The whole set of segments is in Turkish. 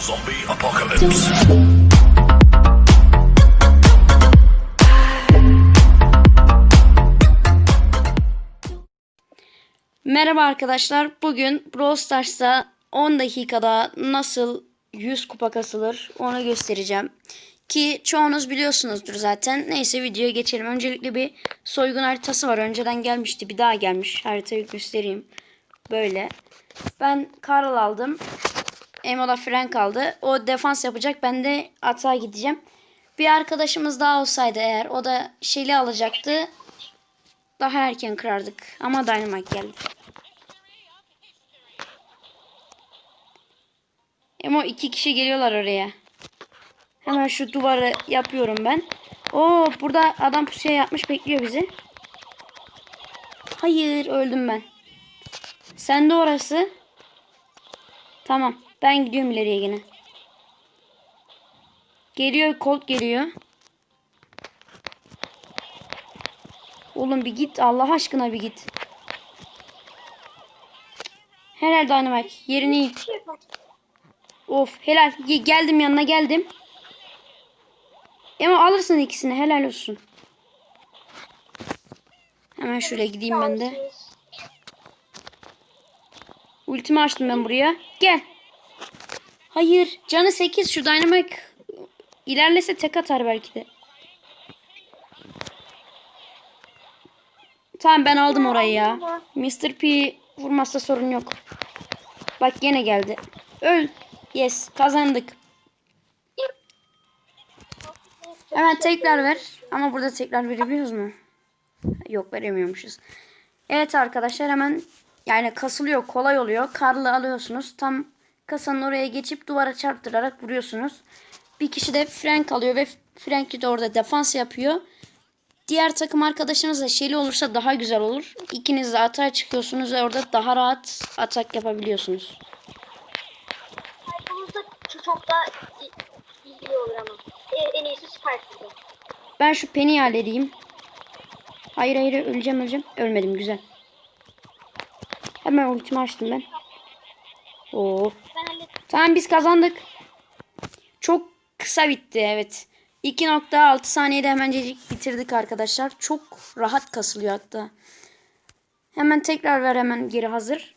Zombie apocalypse. Merhaba arkadaşlar. Bugün Brawl Stars'ta 10 dakikada nasıl 100 kupa kasılır onu göstereceğim. Ki çoğunuz biliyorsunuzdur zaten. Neyse videoya geçelim. Öncelikle bir soygun haritası var. Önceden gelmişti. Bir daha gelmiş. Haritayı göstereyim. Böyle. Ben Karl aldım. Emo'da Frank aldı. O defans yapacak. Ben de atağa gideceğim. Bir arkadaşımız daha olsaydı eğer o da Shelly alacaktı. Daha erken kırardık. Ama Dynamite geldi. Ama iki kişi geliyorlar oraya. Hemen şu duvarı yapıyorum ben. Oo burada adam pusuya yapmış bekliyor bizi. Hayır öldüm ben. Sen de orası. Tamam. Ben gidiyorum ileriye yine. Geliyor Colt geliyor. Oğlum bir git Allah aşkına bir git. Helal Dynamite. Yerini iyi. Of helal. Ge- Geldim yanına geldim. Ama alırsın ikisini helal olsun. Hemen şöyle gideyim ben de. Ultimi açtım ben buraya. Gel. Hayır. Canı 8 şu Dynamite ilerlese tek atar belki de. Tamam ben aldım orayı ya. Mr. P vurmazsa sorun yok. Bak yine geldi. Öl. Yes kazandık. Hemen tekrar ver. Ama burada tekrar verebiliyoruz mu? Yok veremiyormuşuz. Evet arkadaşlar hemen yani kasılıyor kolay oluyor. Karlı alıyorsunuz. Tam kasanın oraya geçip duvara çarptırarak vuruyorsunuz. Bir kişi de Frank alıyor ve Frank de orada defans yapıyor. Diğer takım arkadaşınız da Shelly olursa daha güzel olur. İkiniz de atağa çıkıyorsunuz ve orada daha rahat atak yapabiliyorsunuz. Çok, daha iyi, iyi olur ama. En iyisi Spark'tı. Ben şu Penny'i halledeyim. Hayır hayır öleceğim öleceğim. Ölmedim güzel. Hemen ultimi açtım ben. Oo. Tamam biz kazandık. Çok kısa bitti evet. 2.6 saniyede hemencecik bitirdik arkadaşlar. Çok rahat kasılıyor hatta. Hemen tekrar ver hemen geri hazır.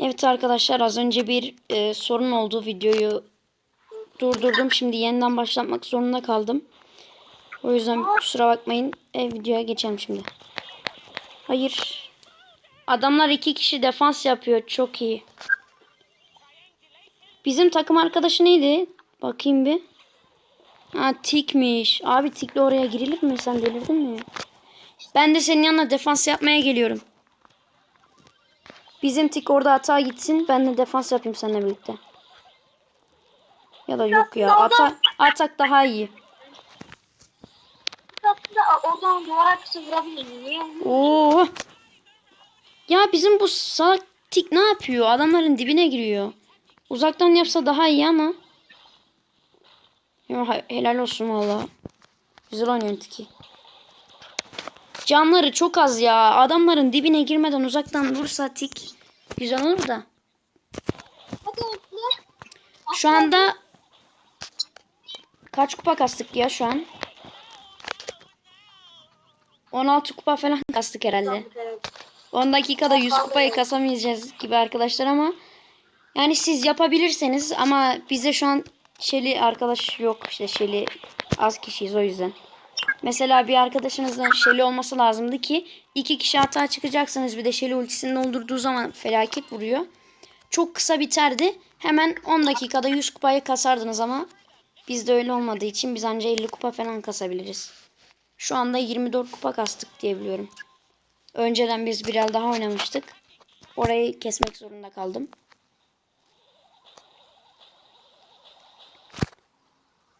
Evet arkadaşlar az önce bir e, sorun oldu. Videoyu durdurdum. Şimdi yeniden başlatmak zorunda kaldım. O yüzden kusura bakmayın. E, videoya geçelim şimdi. Hayır. Adamlar iki kişi defans yapıyor. Çok iyi. Bizim takım arkadaşı neydi? Bakayım bir. Ha tikmiş. Abi tikle oraya girilir mi? Sen delirdin mi? Ben de senin yanına defans yapmaya geliyorum. Bizim tik orada hata gitsin. Ben de defans yapayım seninle birlikte. Ya da yok ya. Atak, atak daha iyi. Oradan duvara kısa? Oo. Ya bizim bu salak tik ne yapıyor? Adamların dibine giriyor. Uzaktan yapsa daha iyi ama. Ya, he- helal olsun valla. Güzel oynuyor tiki. Canları çok az ya. Adamların dibine girmeden uzaktan vursa tik güzel olur da. Şu anda kaç kupa kastık ya şu an? 16 kupa falan kastık herhalde. 10 dakikada 100 kupayı kasamayacağız gibi arkadaşlar ama yani siz yapabilirseniz ama bize şu an Şeli arkadaş yok işte Şeli az kişiyiz o yüzden. Mesela bir arkadaşınızdan Şeli olması lazımdı ki iki kişi hata çıkacaksınız bir de Şeli ultisini doldurduğu zaman felaket vuruyor. Çok kısa biterdi. Hemen 10 dakikada 100 kupayı kasardınız ama bizde öyle olmadığı için biz anca 50 kupa falan kasabiliriz. Şu anda 24 kupa kastık diye biliyorum. Önceden biz biraz daha oynamıştık. Orayı kesmek zorunda kaldım.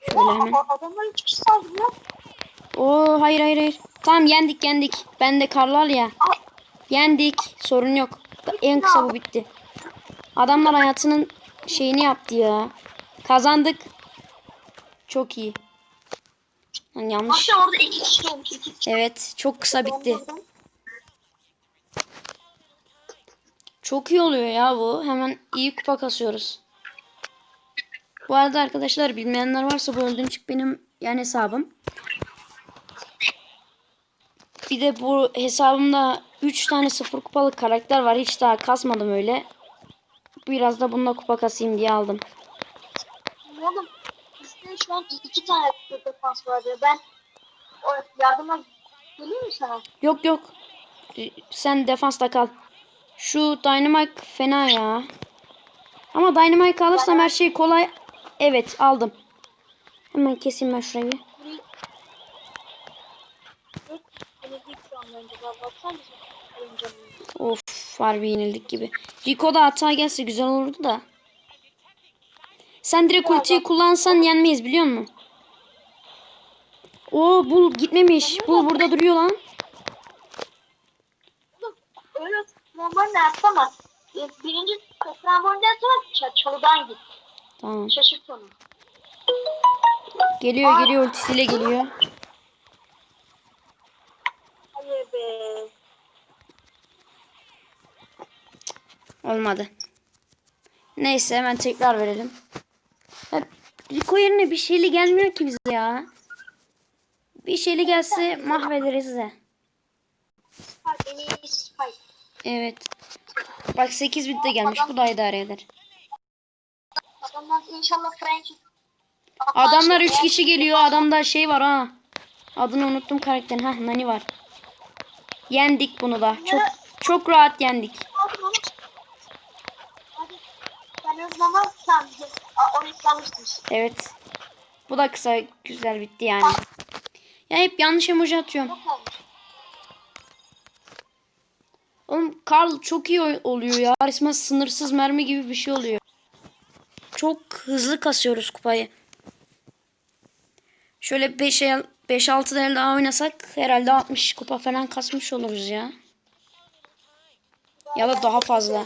Şöyle hemen. Adamlar üç kişi saldırıyor. Oo hayır hayır hayır. Tamam yendik yendik. Ben de Karlal ya. Yendik. Sorun yok. En kısa bu bitti. Adamlar hayatının şeyini yaptı ya. Kazandık. Çok iyi. Lan yanlış. Hatta orada iki kişi olmuş. Evet çok kısa bitti. Çok iyi oluyor ya bu. Hemen iyi kupa kasıyoruz. Bu arada arkadaşlar bilmeyenler varsa bu öldüğüm çık benim yani hesabım. Bir de bu hesabımda 3 tane sıfır kupalık karakter var. Hiç daha kasmadım öyle. Biraz da bununla kupa kasayım diye aldım. Oğlum bizde şu an iki tane defans vardı. Ben o yardıma geleyim mi sana? Yok yok. Sen defansta kal. Şu Dynamite fena ya. Ama Dynamite alırsam her şey kolay. Evet aldım. Hemen keseyim ben şurayı. Of harbi yenildik gibi. Rico'da hata gelse güzel olurdu da. Sen direkt ultiyi kullansan yenmeyiz biliyor musun? Oo bul gitmemiş. Bul burada duruyor lan. Oğlum, Öyle normalde atlamaz. E, Birinci trambolden sonra çalıdan git. Tamam. Şaşırt onu. Geliyor geliyor ultisiyle geliyor. Hayır be. Olmadı. Neyse hemen tekrar verelim. Ya, Rico yerine bir şeyli gelmiyor ki bize ya. Bir şeyli gelse mahvederiz de. İyisi Spike. Evet. Bak 8 bit de gelmiş. Bu da idare eder. Adamlar inşallah French. Adamlar 3 kişi geliyor. Adamda şey var ha. Adını unuttum karakterin. Hah Nani var. Yendik bunu da. Çok çok rahat yendik. Ben o Aa, orayı kalmıştım. Evet. Bu da kısa güzel bitti yani. Ya hep yanlış emoji atıyorum. Çok Oğlum Karl çok iyi oluyor ya. Resmen sınırsız mermi gibi bir şey oluyor. Çok hızlı kasıyoruz kupayı. Şöyle 5 5-6 el daha oynasak herhalde 60 kupa falan kasmış oluruz ya. Ya da daha fazla.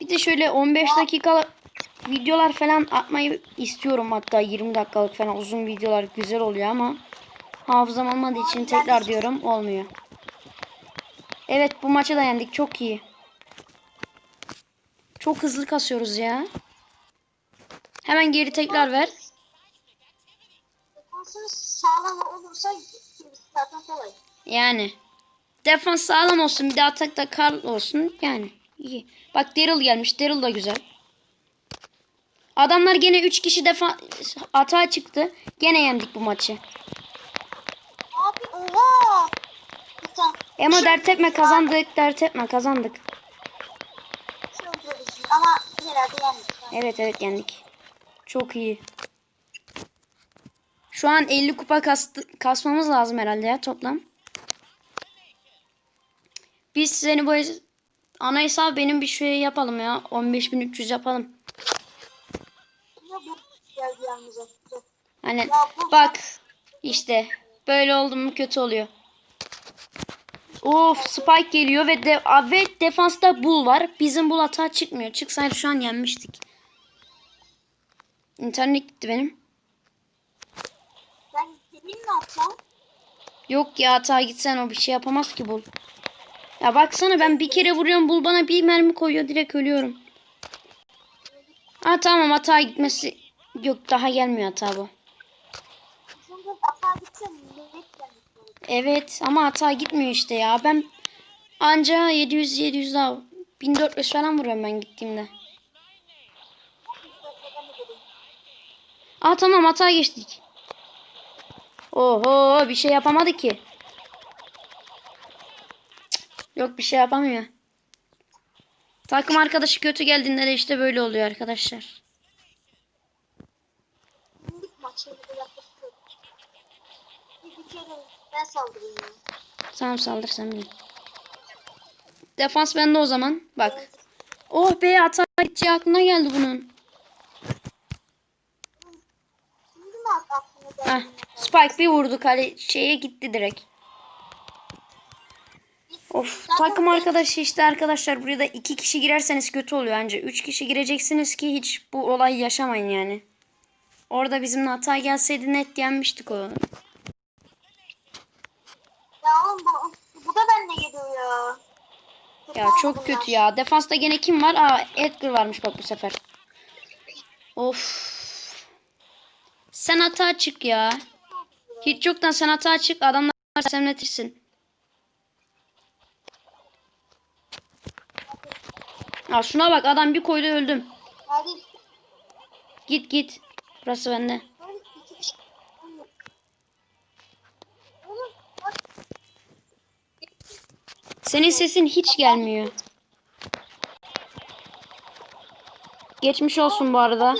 Bir de şöyle 15 dakika videolar falan atmayı istiyorum hatta 20 dakikalık falan uzun videolar güzel oluyor ama hafızam olmadığı için tekrar diyorum olmuyor. Evet bu maçı da yendik çok iyi. Çok hızlı kasıyoruz ya. Hemen geri tekrar ver. Sağlam olursa zaten kolay. Yani. Defans sağlam olsun bir de atakta Karl olsun yani. iyi. Bak Daryl gelmiş. Daryl da güzel. Adamlar gene 3 kişi defa atağa çıktı. Gene yendik bu maçı. Abi oha. Bir Ama dert etme kazandık. Dert etme kazandık. ama herhalde yendik. Evet evet yendik. Çok iyi. Şu an 50 kupa kastı, kasmamız lazım herhalde ya toplam. Biz seni bu ana hesap benim bir şey yapalım ya. 15300 yapalım. Hani bak işte böyle oldu mu kötü oluyor. Of Spike geliyor ve de ve defansta Bull var. Bizim Bull hata çıkmıyor. Çıksaydı şu an yenmiştik. İnternet gitti benim. Ben? Yok ya hata gitsen o bir şey yapamaz ki Bull. Ya baksana ben bir kere vuruyorum Bull bana bir mermi koyuyor direkt ölüyorum. Ha tamam hata gitmesi yok daha gelmiyor hata bu. Çünkü gelmiş olur. Evet ama hata gitmiyor işte ya. Ben anca 700 700 daha 1400 falan vuruyorum ben gittiğimde. Aa tamam hata geçtik. Oho bir şey yapamadı ki. Yok bir şey yapamıyor. Takım arkadaşı kötü geldiğinde de işte böyle oluyor arkadaşlar. Maçı ben saldırayım. Tamam saldır sen bil. Defans bende o zaman. Bak. Oh be hata gideceği aklına geldi bunun. Şimdi mi aklına Heh, geldi? Spike bir vurdu kale şeye gitti direkt. Of takım arkadaşı işte arkadaşlar buraya da iki kişi girerseniz kötü oluyor anca. Üç kişi gireceksiniz ki hiç bu olayı yaşamayın yani. Orada bizim hata gelseydi net yenmiştik o. Ya oğlum bu, da benimle geliyor ya. Ya çok kötü ya. Defansta gene kim var? Aa Edgar varmış bak bu sefer. Of. Sen hata çık ya. Hiç yoktan sen hata çık. Adamlar semletirsin. Aa, şuna bak adam bir koydu öldüm. Hadi. Git git. Burası bende. Senin sesin hiç gelmiyor. Geçmiş olsun bu arada.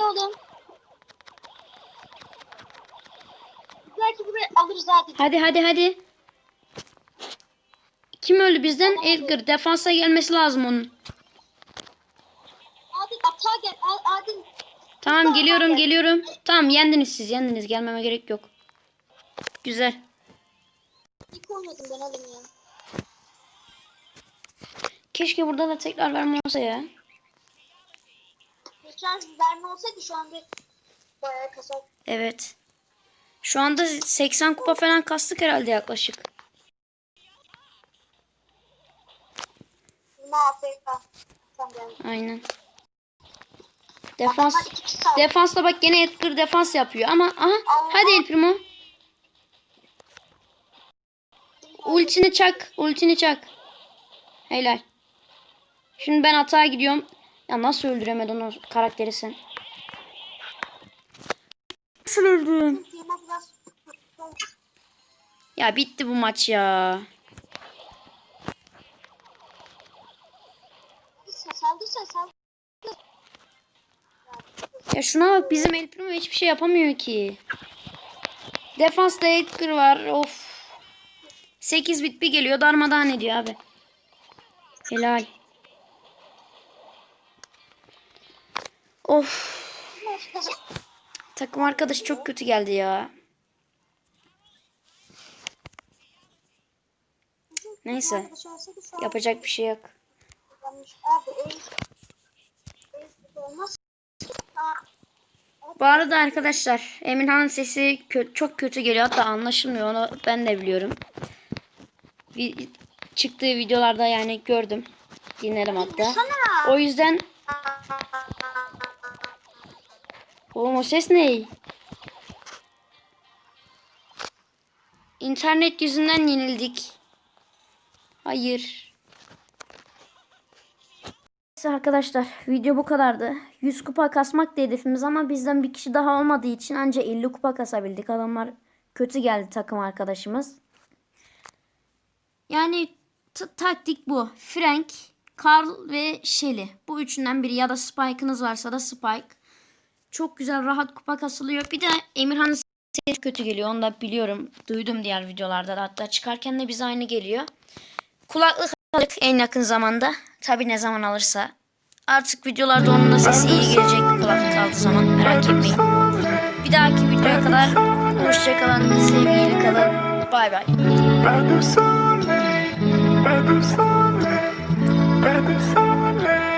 Belki burayı alırız hadi. Hadi hadi hadi. Kim öldü bizden? Edgar. Defansa gelmesi lazım onun. Adil atağa gel. A- Adil. Tamam geliyorum geliyorum. Tamam yendiniz siz yendiniz. Gelmeme gerek yok. Güzel. İlk oynadım ben oğlum ya. Keşke burada da tekrar verme olsa ya. Geçen verme olsaydı şu anda bayağı kasar. Evet. Şu anda 80 kupa falan kastık herhalde yaklaşık. Aynen. Defans. Defansta bak gene Edgar defans yapıyor ama aha hadi El Primo. Ultini çak, ultini çak. Helal. Şimdi ben atağa gidiyorum. Ya nasıl öldüremedin o karakteri sen? Nasıl biraz Ya bitti bu maç ya. Ya şuna bak bizim El Primo hiçbir şey yapamıyor ki. Defansta Edgar var. Of. 8 bit bir geliyor darmadağın ediyor abi. Helal. Of. Takım arkadaşı çok kötü geldi ya. Neyse. Arkadaş Yapacak bir şey yok. Bu arada arkadaşlar Emirhan'ın sesi kö- çok kötü geliyor. Hatta anlaşılmıyor. Onu ben de biliyorum. Vi- çıktığı videolarda yani gördüm. Dinledim hatta. O yüzden Oğlum o ses ne? İnternet yüzünden yenildik. Hayır. Neyse arkadaşlar video bu kadardı. 100 kupa kasmak da hedefimiz ama bizden bir kişi daha olmadığı için anca 50 kupa kasabildik. Adamlar kötü geldi takım arkadaşımız. Yani taktik bu. Frank, Carl ve Shelly. Bu üçünden biri ya da Spike'ınız varsa da Spike. Çok güzel rahat kupa kasılıyor. Bir de Emirhan'ın sesi kötü geliyor. Onu da biliyorum. Duydum diğer videolarda da. Hatta çıkarken de bize aynı geliyor. Kulaklık aldık en yakın zamanda. Tabi ne zaman alırsa. Artık videolarda onun da sesi iyi gelecek kulaklık aldığı zaman. Merak etmeyin. Bir dahaki videoya kadar hoşçakalın. Sevgiyle kalın. Bay bay. Better Sunday, better Sunday, better Sunday.